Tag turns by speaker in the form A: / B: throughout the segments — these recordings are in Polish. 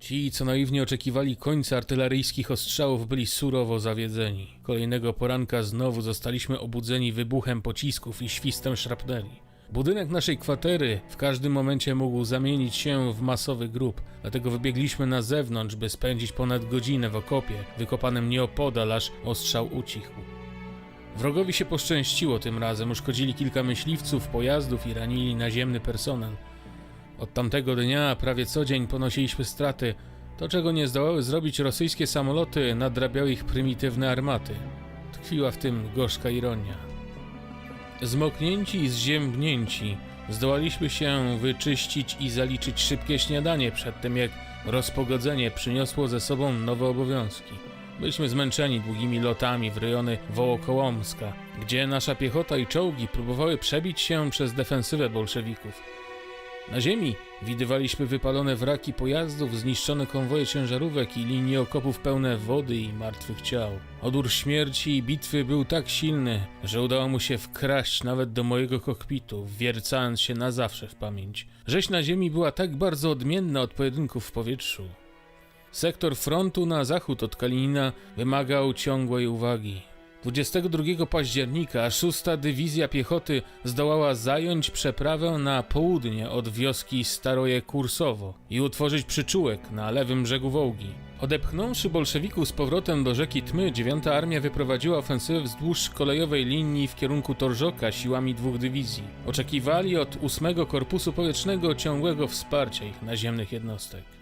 A: Ci, co naiwnie oczekiwali końca artyleryjskich ostrzałów, byli surowo zawiedzeni. Kolejnego poranka znowu zostaliśmy obudzeni wybuchem pocisków i świstem szrapneli. Budynek naszej kwatery w każdym momencie mógł zamienić się w masowy grób, dlatego wybiegliśmy na zewnątrz, by spędzić ponad godzinę w okopie, wykopanym nieopodal, aż ostrzał ucichł. Wrogowi się poszczęściło tym razem, uszkodzili kilka myśliwców, pojazdów i ranili naziemny personel. Od tamtego dnia prawie co dzień ponosiliśmy straty. To, czego nie zdołały zrobić rosyjskie samoloty, nadrabiały ich prymitywne armaty. Tkwiła w tym gorzka ironia. Zmoknięci i zziębnięci, zdołaliśmy się wyczyścić i zaliczyć szybkie śniadanie przed tym, jak rozpogodzenie przyniosło ze sobą nowe obowiązki. Byliśmy zmęczeni długimi lotami w rejony Wołokołomska, gdzie nasza piechota i czołgi próbowały przebić się przez defensywę bolszewików. Na ziemi widywaliśmy wypalone wraki pojazdów, zniszczone konwoje ciężarówek i linie okopów pełne wody i martwych ciał. Odór śmierci i bitwy był tak silny, że udało mu się wkraść nawet do mojego kokpitu, wiercając się na zawsze w pamięć. Rzeź na ziemi była tak bardzo odmienna od pojedynków w powietrzu. Sektor frontu na zachód od Kalinina wymagał ciągłej uwagi. 22 października 6 Dywizja Piechoty zdołała zająć przeprawę na południe od wioski Staroje Kursowo i utworzyć przyczółek na lewym brzegu Wołgi. Odepchnąwszy bolszewików z powrotem do rzeki Tmy, 9 Armia wyprowadziła ofensywę wzdłuż kolejowej linii w kierunku Torżoka siłami dwóch dywizji. Oczekiwali od 8 Korpusu Powietrznego ciągłego wsparcia ich naziemnych jednostek.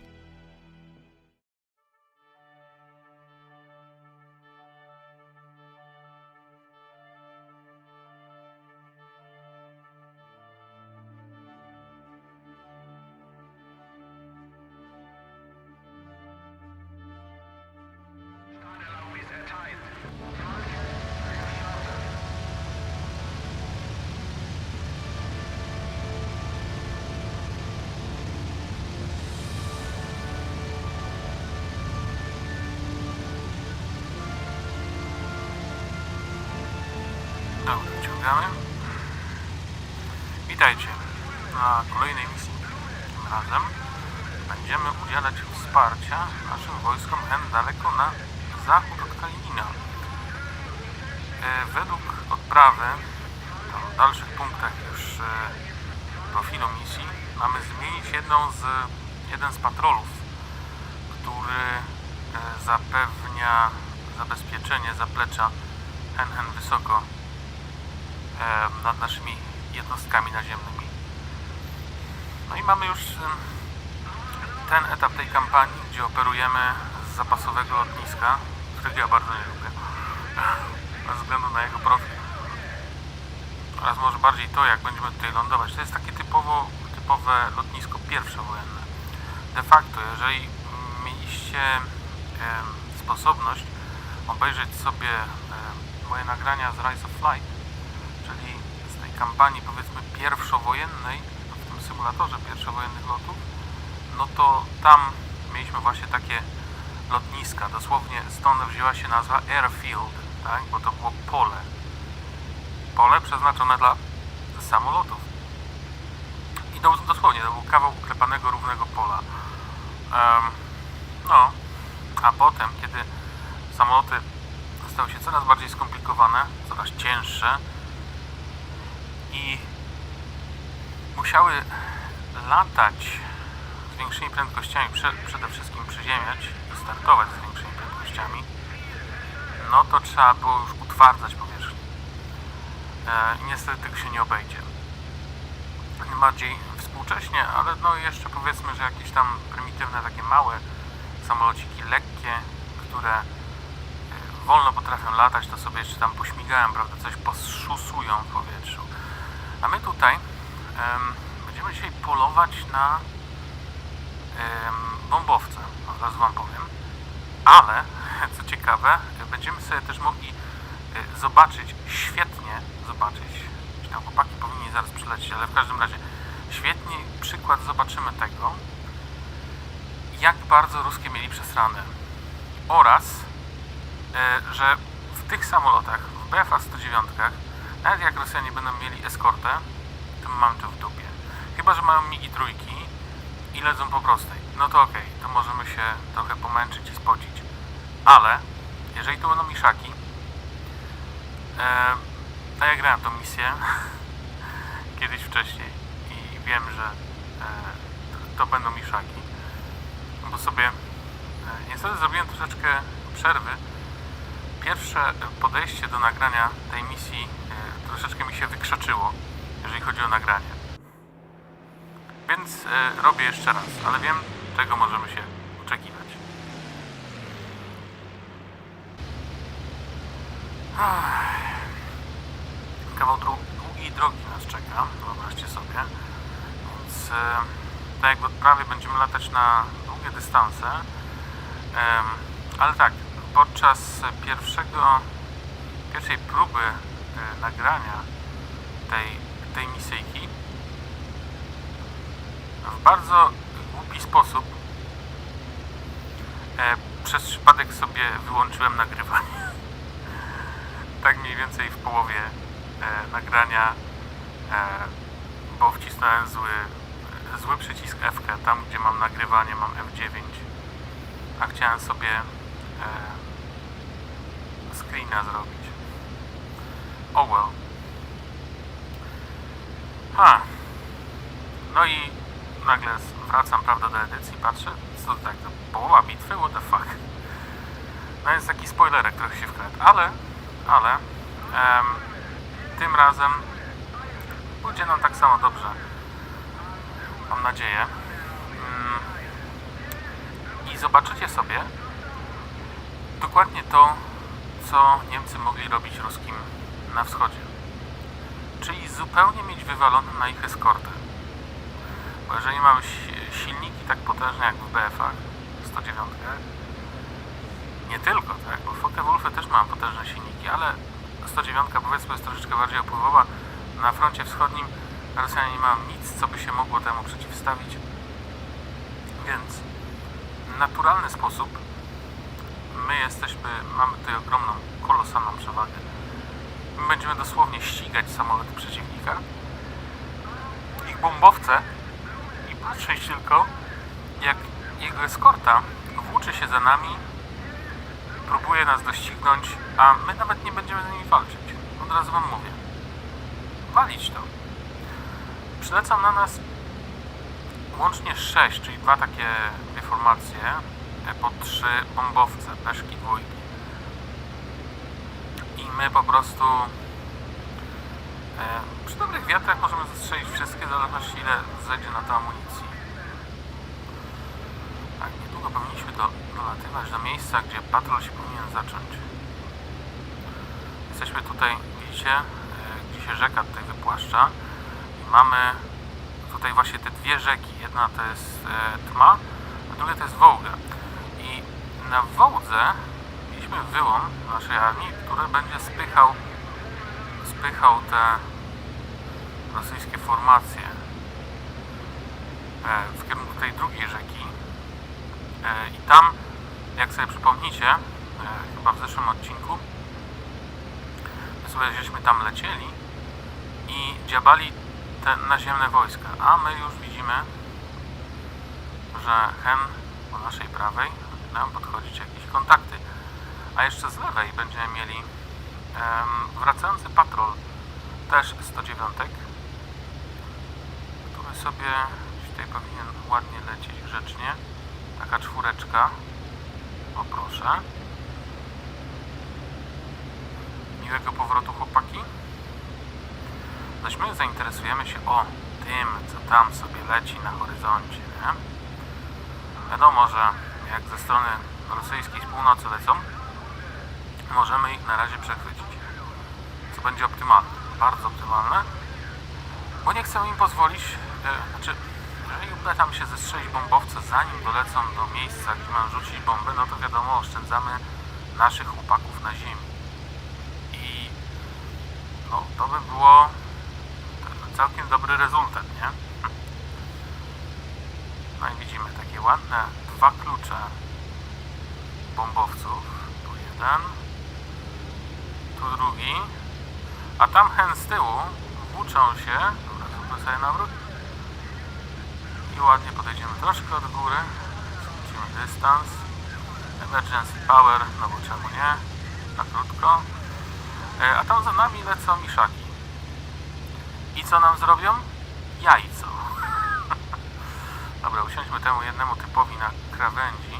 B: Witajcie na kolejnej misji. Tym razem będziemy udzielać wsparcia naszym wojskom N daleko na zachód od Kalinina. E, według odprawy, tam w dalszych punktach już e, profilu misji, mamy zmienić jedną z, jeden z patrolów, który e, zapewnia zabezpieczenie zaplecza NN wysoko nad naszymi jednostkami naziemnymi. No i mamy już ten etap tej kampanii, gdzie operujemy z zapasowego lotniska, którego ja bardzo nie lubię, bez względu na jego profil. Oraz może bardziej to, jak będziemy tutaj lądować. To jest takie typowo, typowe lotnisko pierwszowojenne. De facto, jeżeli mieliście sposobność obejrzeć sobie moje nagrania z Rise of Flight, czyli z tej kampanii powiedzmy pierwszowojennej, w tym symulatorze pierwszowojennych lotów, no to tam mieliśmy właśnie takie lotniska. Dosłownie stąd wzięła się nazwa airfield, tak? bo to było pole. Pole przeznaczone dla samolotów. I to dosłownie, to był kawał uklepanego równego pola. Em, no, a potem, kiedy samoloty stały się coraz bardziej skomplikowane, coraz cięższe, i musiały latać z większymi prędkościami, prze, przede wszystkim przyziemiać startować z większymi prędkościami, no to trzeba było już utwardzać powierzchnię. E, I niestety tego się nie obejdzie. Tym bardziej współcześnie, ale no jeszcze powiedzmy, że jakieś tam prymitywne, takie małe samolociki lekkie, które e, wolno potrafią latać, to sobie jeszcze tam pośmigałem, prawda, coś poszusują w powietrzu. A my tutaj em, będziemy dzisiaj polować na em, bombowce, od razu Wam powiem. Ale, co ciekawe, będziemy sobie też mogli e, zobaczyć, świetnie zobaczyć, czy tam chłopaki powinni zaraz przylecieć, ale w każdym razie świetnie przykład zobaczymy tego, jak bardzo ruskie mieli przesrane. Oraz, e, że w tych samolotach, w BFA-109, nawet jak Rosjanie będą mieli eskortę, to my mamy to w dupie. Chyba, że mają migi trójki i ledzą po prostej. No to okej, to możemy się trochę pomęczyć i spocić. Ale jeżeli to będą miszaki, e, a ja grałem tą misję kiedyś wcześniej i wiem, że e, to, będą miszaki, bo sobie e, niestety zrobiłem troszeczkę przerwy. Pierwsze podejście do nagrania tej misji troszeczkę mi się wykrzaczyło, jeżeli chodzi o nagranie. Więc e, robię jeszcze raz, ale wiem, czego możemy się oczekiwać. Kawał dru- długiej drogi nas czeka, wyobraźcie sobie. Więc e, tak jak w odprawie będziemy latać na długie dystanse. Em, ale tak, podczas pierwszego, pierwszej próby e, nagrania tej, tej misyjki w bardzo głupi sposób e, przez przypadek sobie wyłączyłem nagrywanie. tak mniej więcej w połowie e, nagrania, e, bo wcisnąłem zły, zły przycisk F, tam gdzie mam nagrywanie mam F9, a chciałem sobie e, screena zrobić. Oh well. Ha. No i nagle wracam, prawda, do edycji, patrzę, co tak, połowa bitwy, what the fuck. No jest taki spoilerek trochę się wkradł, ale, ale em, tym razem pójdzie nam tak samo dobrze. Mam nadzieję. Mm, I zobaczycie sobie dokładnie to, co Niemcy mogli robić ruskim na wschodzie. Czyli zupełnie mieć wywalone na ich eskortę. Bo jeżeli mamy si- silniki tak potężne jak w BF-ach 109, nie tylko, tak, bo Focke-Wulfy też mają potężne silniki, ale 109 powiedzmy jest troszeczkę bardziej opływowa. Na froncie wschodnim Rosjanie nie mają nic, co by się mogło temu przeciwstawić. Więc w naturalny sposób my jesteśmy, mamy tutaj ogromną, kolosalną przewagę. My będziemy dosłownie ścigać samoloty przeciwnika. Ich bombowce i patrzeć tylko, jak jego eskorta włóczy się za nami, próbuje nas doścignąć, a my nawet nie będziemy z nimi walczyć. Od razu wam mówię. Walić to. Przylecą na nas łącznie 6, czyli dwa takie dwie formacje, po trzy bombowce, peszki dwójki. My po prostu e, przy dobrych wiatrach możemy zastrzelić wszystkie, w zależności ile zejdzie na to amunicji. Tak, niedługo powinniśmy do, dolatywać do miejsca, gdzie patrol się powinien zacząć. Jesteśmy tutaj, widzicie, e, gdzie się rzeka tutaj wypłaszcza i mamy tutaj właśnie te dwie rzeki. Jedna to jest e, Tma, a druga to jest Wołga. I na Wołdze mieliśmy wyłom naszej armii, który będzie spychał spychał te rosyjskie formacje e, w kierunku tej drugiej rzeki. E, I tam, jak sobie przypomnicie, e, chyba w zeszłym odcinku, sobie żeśmy tam lecieli i dziabali te naziemne wojska, a my już widzimy, że hen po naszej prawej nam podchodzić jakieś kontakty. A jeszcze z lewej będziemy mieli em, wracający patrol, też 109, który sobie tutaj powinien ładnie lecieć grzecznie. Taka czwóreczka. O. Miłego powrotu chłopaki. Zaś my zainteresujemy się o tym, co tam sobie leci na horyzoncie. Nie? Wiadomo, że jak ze strony rosyjskiej z północy lecą, możemy ich na razie przechwycić. Co będzie optymalne. Bardzo optymalne. Bo nie chcę im pozwolić, e, znaczy, jeżeli uda tam się zestrzelić bombowce zanim dolecą do miejsca, gdzie mają rzucić bomby, no to wiadomo, oszczędzamy naszych chłopaków na ziemi. I no, to by było całkiem dobry rezultat, nie? No i widzimy takie ładne dwa klucze bombowców. Tu jeden, drugi. A tam hen z tyłu włóczą się, dobra, zróbmy sobie nawrót, I ładnie podejdziemy troszkę od góry. Skrócimy dystans. Emergency power, no bo czemu nie? Na krótko. E, a tam za nami lecą miszaki. I co nam zrobią? Jajco. Dobra, usiądźmy temu jednemu typowi na krawędzi.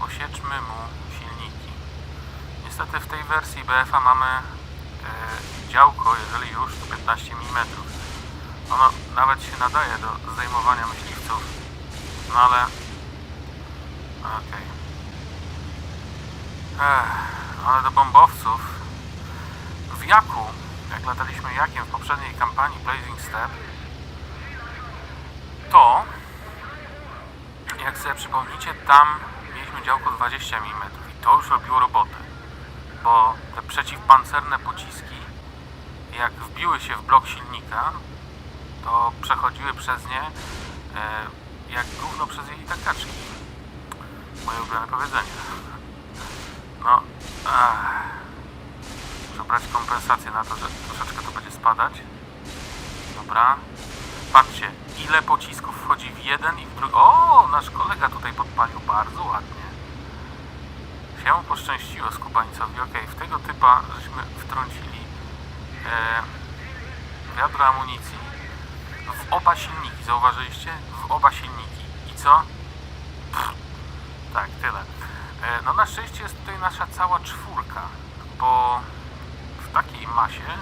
B: Posieczmy mu. Niestety w tej wersji BF-a mamy e, działko, jeżeli już, to 15 mm. Ono nawet się nadaje do zdejmowania myśliwców. No ale... Okej. Ech, Ale do bombowców w Jaku, jak lataliśmy Jakiem w poprzedniej kampanii Blazing Step, to jak sobie przypomnicie, tam mieliśmy działko 20 mm i to już robiło robotę, bo te przeciwpancerne pociski, jak wbiły się w blok silnika, to przechodziły przez nie e, jak gówno przez jej takaczki. Moje ulubione powiedzenie. No, ach. muszę brać kompensację na to, że troszeczkę to będzie spadać. Dobra. Patrzcie, ile pocisków wchodzi w jeden i w drugi. O, nasz kolega tutaj podpalił bardzo ładnie. Się poszczęściło skubańcowi. Okej, w tego typa żeśmy wtrącili e, wiadro amunicji w oba silniki. Zauważyliście? W oba silniki. I co? Pff, tak, tyle. E, no na szczęście jest tutaj nasza cała czwórka, bo w takiej masie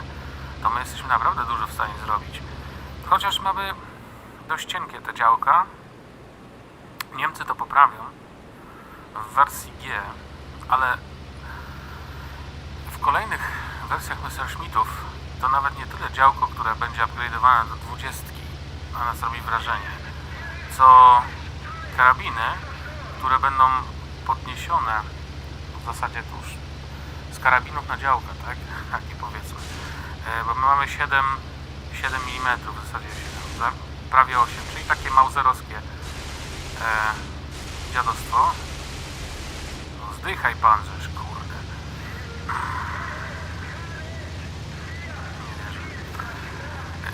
B: to my jesteśmy naprawdę dużo w stanie zrobić. Chociaż mamy dość cienkie te działka. Niemcy to poprawią w wersji G, ale w kolejnych wersjach Messerschmittów to nawet nie tyle działko, które będzie upgrade'owane do 20 na nas robi wrażenie, co karabiny, które będą podniesione w zasadzie tuż z karabinów na działkę, tak? Taki powiedzmy. E, bo my mamy 7, 7 mm w zasadzie 7, za- prawie 8, czyli takie mauserowskie e, dziadostwo. Zdychaj pan, kurde.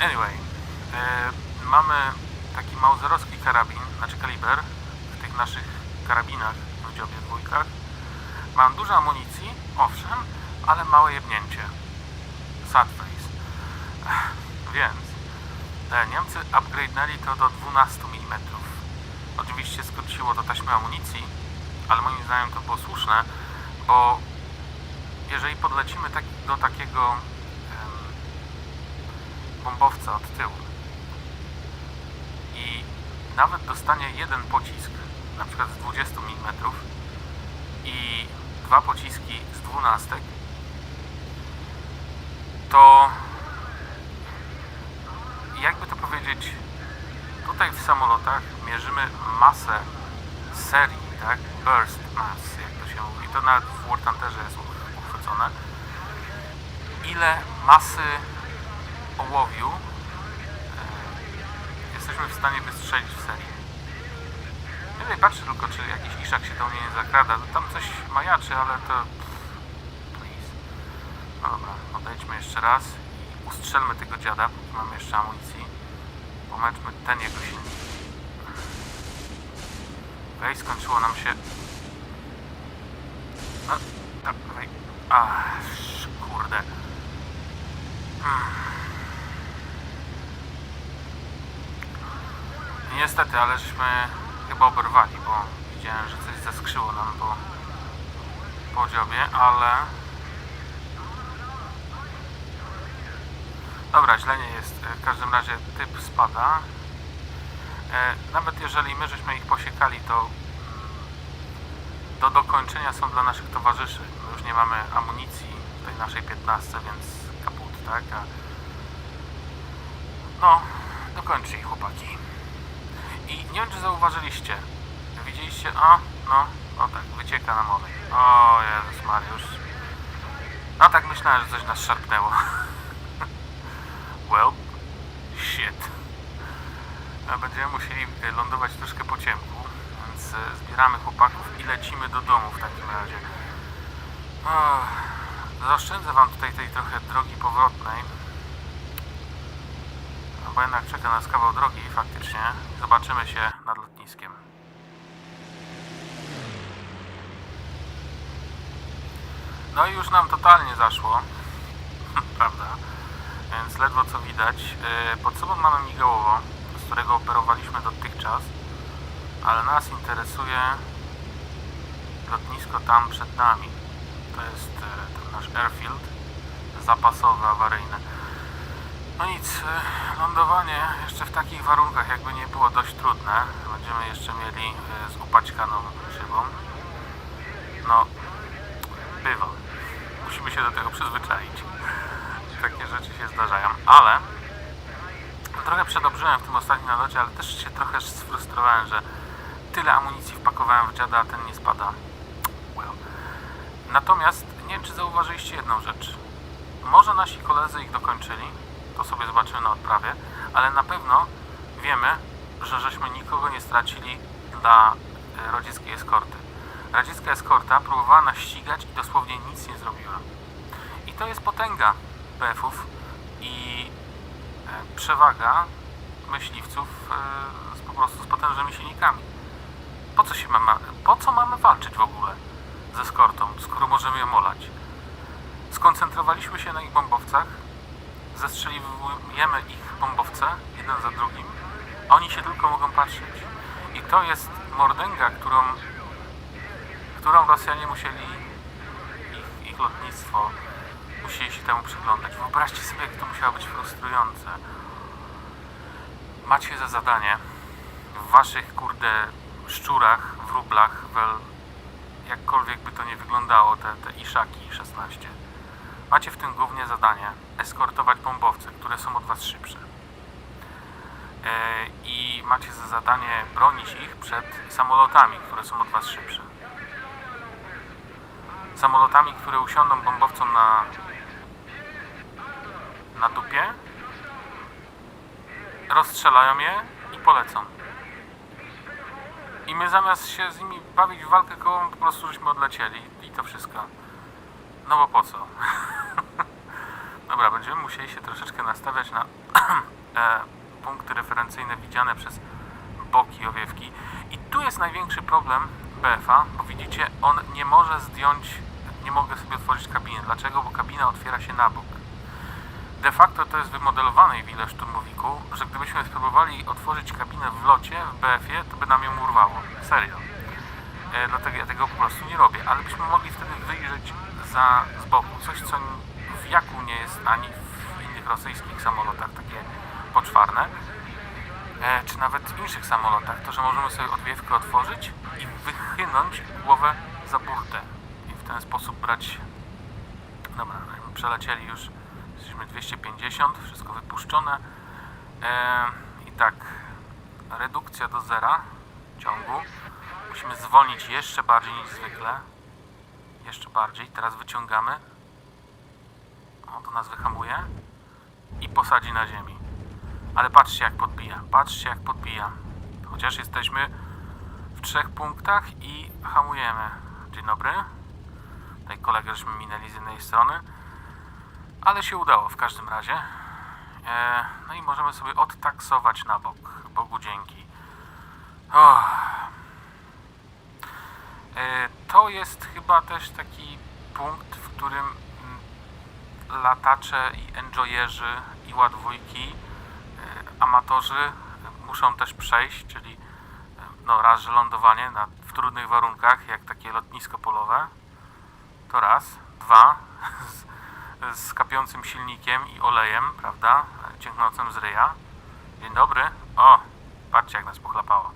B: Anyway, e, mamy taki mauserowski karabin, znaczy kaliber w tych naszych karabinach w dziobie dwójkach. Mam dużo amunicji, owszem, ale małe jebnięcie. Sad face. Więc e, Niemcy upgrade'nęli to do 12 mm. Oczywiście skróciło to taśmy amunicji, ale moim zdaniem to było słuszne, bo jeżeli podlecimy tak, do takiego em, bombowca od tyłu i nawet dostanie jeden pocisk, na przykład z 20 mm i dwa pociski z 12, to jakby to powiedzieć, tutaj w samolotach mierzymy masę serii, tak? Burst mass, jak to się mówi. To nawet w Thunder jest uchwycone. Ile masy ołowiu e, jesteśmy w stanie wystrzelić w serii. Tutaj patrzę tylko, czy jakiś iszak się do mnie nie zakrada. Tam coś majaczy, ale to... Please. No dobra, odejdźmy jeszcze raz i ustrzelmy tego dziada, póki mamy jeszcze amunicji. Pomęczmy ten jego silnik. Okej, skończyło nam się... No, tak, dawaj. Ach, kurde. I Niestety, ale żeśmy chyba oberwali, bo widziałem, że coś zaskrzyło nam po, po dziobie, ale... Dobra, źle nie jest. W każdym razie typ spada. E, Nawet jeżeli my żeśmy ich posiekali, to mm, do dokończenia są dla naszych towarzyszy. My już nie mamy amunicji w tej naszej 15, więc kaput, tak? A... No, dokończy ich chłopaki. I nie wiem, czy zauważyliście. Widzieliście? O, no, o tak, wycieka nam olej. O Jezus Mariusz. No tak myślałem, że coś nas szarpnęło. well, shit. Będziemy musieli e, lądować troszkę po ciemku, więc e, zbieramy chłopaków i lecimy do domu w takim razie. Zaoszczędzę wam tutaj tej trochę drogi powrotnej. bo jednak czeka nas kawał drogi faktycznie. Zobaczymy się nad lotniskiem. No i już nam totalnie zaszło, prawda? Więc ledwo co widać. Yy, Pod sobą mamy migałowo, którego operowaliśmy dotychczas, ale nas interesuje lotnisko tam przed nami. To jest e, ten nasz airfield zapasowy, awaryjny. No nic, e, lądowanie jeszcze w takich warunkach jakby nie było dość trudne. Będziemy jeszcze mieli e, z upaćkaną szybą. No, bywa. Musimy się do tego przyzwyczaić. Takie rzeczy się zdarzają, ale trochę przedobrzyłem w tym ostatnim nalocie, ale też się trochę sfrustrowałem, że tyle amunicji wpakowałem w dziada, a ten nie spada. Well. Natomiast nie wiem, czy zauważyliście jedną rzecz. Może nasi koledzy ich dokończyli, to sobie zobaczymy na odprawie, ale na pewno wiemy, że żeśmy nikogo nie stracili dla e, radzieckiej eskorty. Radziecka eskorta próbowała nas ścigać i dosłownie nic nie zrobiła. I to jest potęga PF-ów i przewaga myśliwców e, z, po prostu z potężnymi silnikami. Po co się mamy, po co mamy walczyć w ogóle ze eskortą, skoro możemy ją olać? Skoncentrowaliśmy się na ich bombowcach, zestrzeliwujemy ich bombowce jeden za drugim, oni się tylko mogą patrzeć. I to jest mordęga, którą, którą Rosjanie musieli, ich, ich lotnictwo, musieli się temu przyglądać. Wyobraźcie sobie, jak to musiało być frustrujące. Macie za zadanie w waszych, kurde, szczurach, wróblach, wel, jakkolwiek by to nie wyglądało, te, te Iszaki 16. Macie w tym głównie zadanie eskortować bombowce, które są od was szybsze. E, I macie za zadanie bronić ich przed samolotami, które są od was szybsze. Samolotami, które usiądą bombowcom na, na dupie, rozstrzelają je i polecą. I my zamiast się z nimi bawić w walkę koło, po prostu żeśmy odlecieli i to wszystko. No bo po co? Dobra, będziemy musieli się troszeczkę nastawiać na e, punkty referencyjne widziane przez boki owiewki. I tu jest największy problem BFA, bo widzicie, on nie może zdjąć, nie mogę sobie otworzyć kabiny. Dlaczego? Bo kabina otwiera się na bok. De facto to jest wymodelowane w ile szturmowiku, że gdybyśmy spróbowali otworzyć kabinę w locie, w BF-ie, to by nam ją urwało. Serio. E, dlatego ja tego po prostu nie robię, ale byśmy mogli wtedy wyjrzeć za z boku. Coś, co w jaku nie jest ani w innych rosyjskich samolotach takie poczwarne, e, czy nawet w innych samolotach, to, że możemy sobie odwiewkę otworzyć i wychynąć głowę za buchtę. I w ten sposób brać... Dobra, przelecieli już, jesteśmy 250, wszystko wypuszczone. I tak, redukcja do zera ciągu. Musimy zwolnić jeszcze bardziej niż zwykle. Jeszcze bardziej. Teraz wyciągamy. O, to nas wyhamuje. I posadzi na ziemi. Ale patrzcie jak podbija. Patrzcie jak podbija. Chociaż jesteśmy w trzech punktach i hamujemy. Dzień dobry. Tutaj kolegę żeśmy minęli z jednej strony. Ale się udało w każdym razie. E, no i możemy sobie odtaksować na bok. Bogu dzięki. Oh. E, To jest chyba też taki punkt, w którym latacze i enjoyerzy i ładwójki, e, amatorzy muszą też przejść, czyli e, no raz, że lądowanie na, w trudnych warunkach, jak takie lotnisko polowe, to raz, dwa, z, kapiącym silnikiem i olejem, prawda, ciągnącym z ryja. Dzień dobry. O, patrzcie jak nas pochlapało.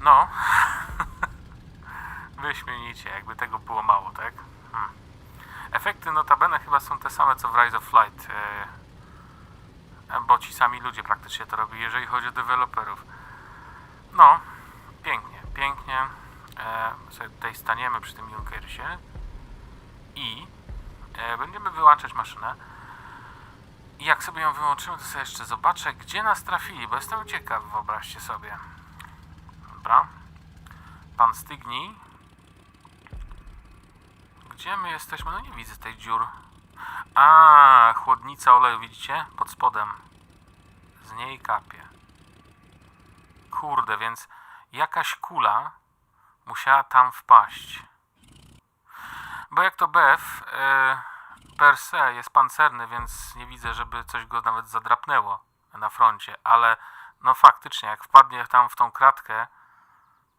B: No, wyśmienicie, jakby tego było mało, tak? Hmm. Efekty notabene chyba są te same co w Rise of Flight, e, bo ci sami ludzie praktycznie to robili, jeżeli chodzi o deweloperów. No, pięknie, pięknie. E, sobie tutaj staniemy przy tym Junkersie i będziemy wyłączać maszynę. I jak sobie ją wyłączymy, to sobie jeszcze zobaczę, gdzie nas trafili, bo jestem ciekaw, wyobraźcie sobie. Dobra. Pan Stygni. Gdzie my jesteśmy? No nie widzę tej dziur. A, chłodnica oleju, widzicie? Pod spodem. z niej kapie. Kurde, więc jakaś kula musiała tam wpaść. Bo jak to BF e, per se jest pancerny, więc nie widzę, żeby coś go nawet zadrapnęło na froncie, ale no faktycznie, jak wpadnie tam w tą kratkę,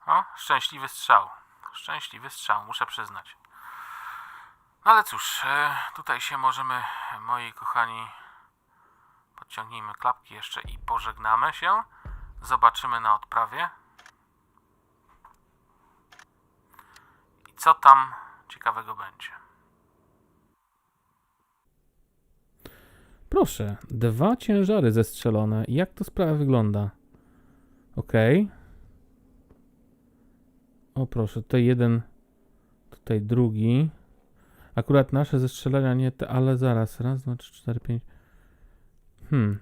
B: o, szczęśliwy strzał. Szczęśliwy strzał, muszę przyznać. No ale cóż, e, tutaj się możemy, moi kochani, podciągnijmy klapki jeszcze i pożegnamy się. Zobaczymy na odprawie. I co tam ciekawego będzie.
A: Proszę, dwa ciężary zestrzelone. Jak to sprawa wygląda? Okej. O proszę, tutaj jeden, tutaj drugi. Akurat nasze zestrzelania nie te, ale zaraz. Raz, dwa, trzy, cztery, pięć. Hmm.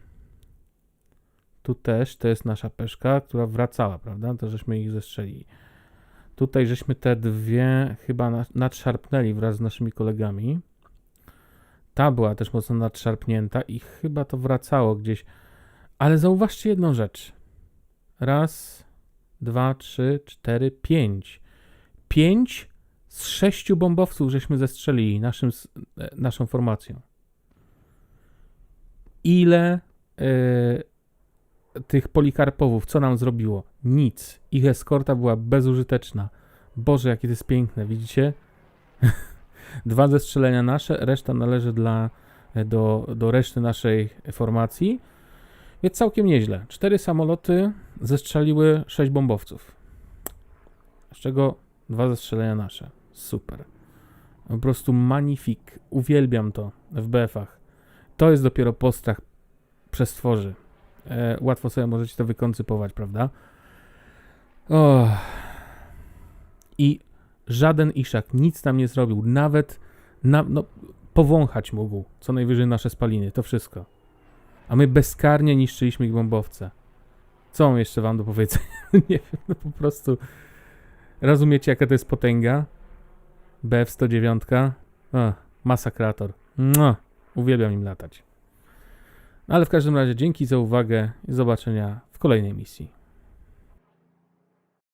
A: Tu też, to jest nasza peszka, która wracała, prawda? To żeśmy ich zestrzelili. Tutaj żeśmy te dwie chyba na- nadszarpnęli wraz z naszymi kolegami. Ta była też mocno nadszarpnięta i chyba to wracało gdzieś. Ale zauważcie jedną rzecz. Raz, dwa, trzy, cztery, pięć. Pięć z sześciu bombowców żeśmy zestrzelili naszym, e, naszą formacją. Ile e, tych polikarpowów, co nam zrobiło? Nic. Ich eskorta była bezużyteczna. Boże, jakie to jest piękne, widzicie? Dwa zestrzelenia nasze, reszta należy dla, do, do reszty naszej formacji. Więc całkiem nieźle. Cztery samoloty zestrzeliły sześć bombowców. Z czego dwa zestrzelenia nasze. Super. Po prostu magnifik. Uwielbiam to w BF-ach. To jest dopiero postrach przestworzy. E, łatwo sobie możecie to wykoncypować, prawda? O. I żaden Iszak nic tam nie zrobił. Nawet na, no, powąchać mógł co najwyżej nasze spaliny. To wszystko. A my bezkarnie niszczyliśmy ich bombowce. Co mam jeszcze wam do powiedzenia? nie wiem, no po prostu. Rozumiecie, jaka to jest potęga? BF-109. O, masakrator. Mua, uwielbiam im latać. Ale w każdym razie dzięki za uwagę i zobaczenia w kolejnej misji.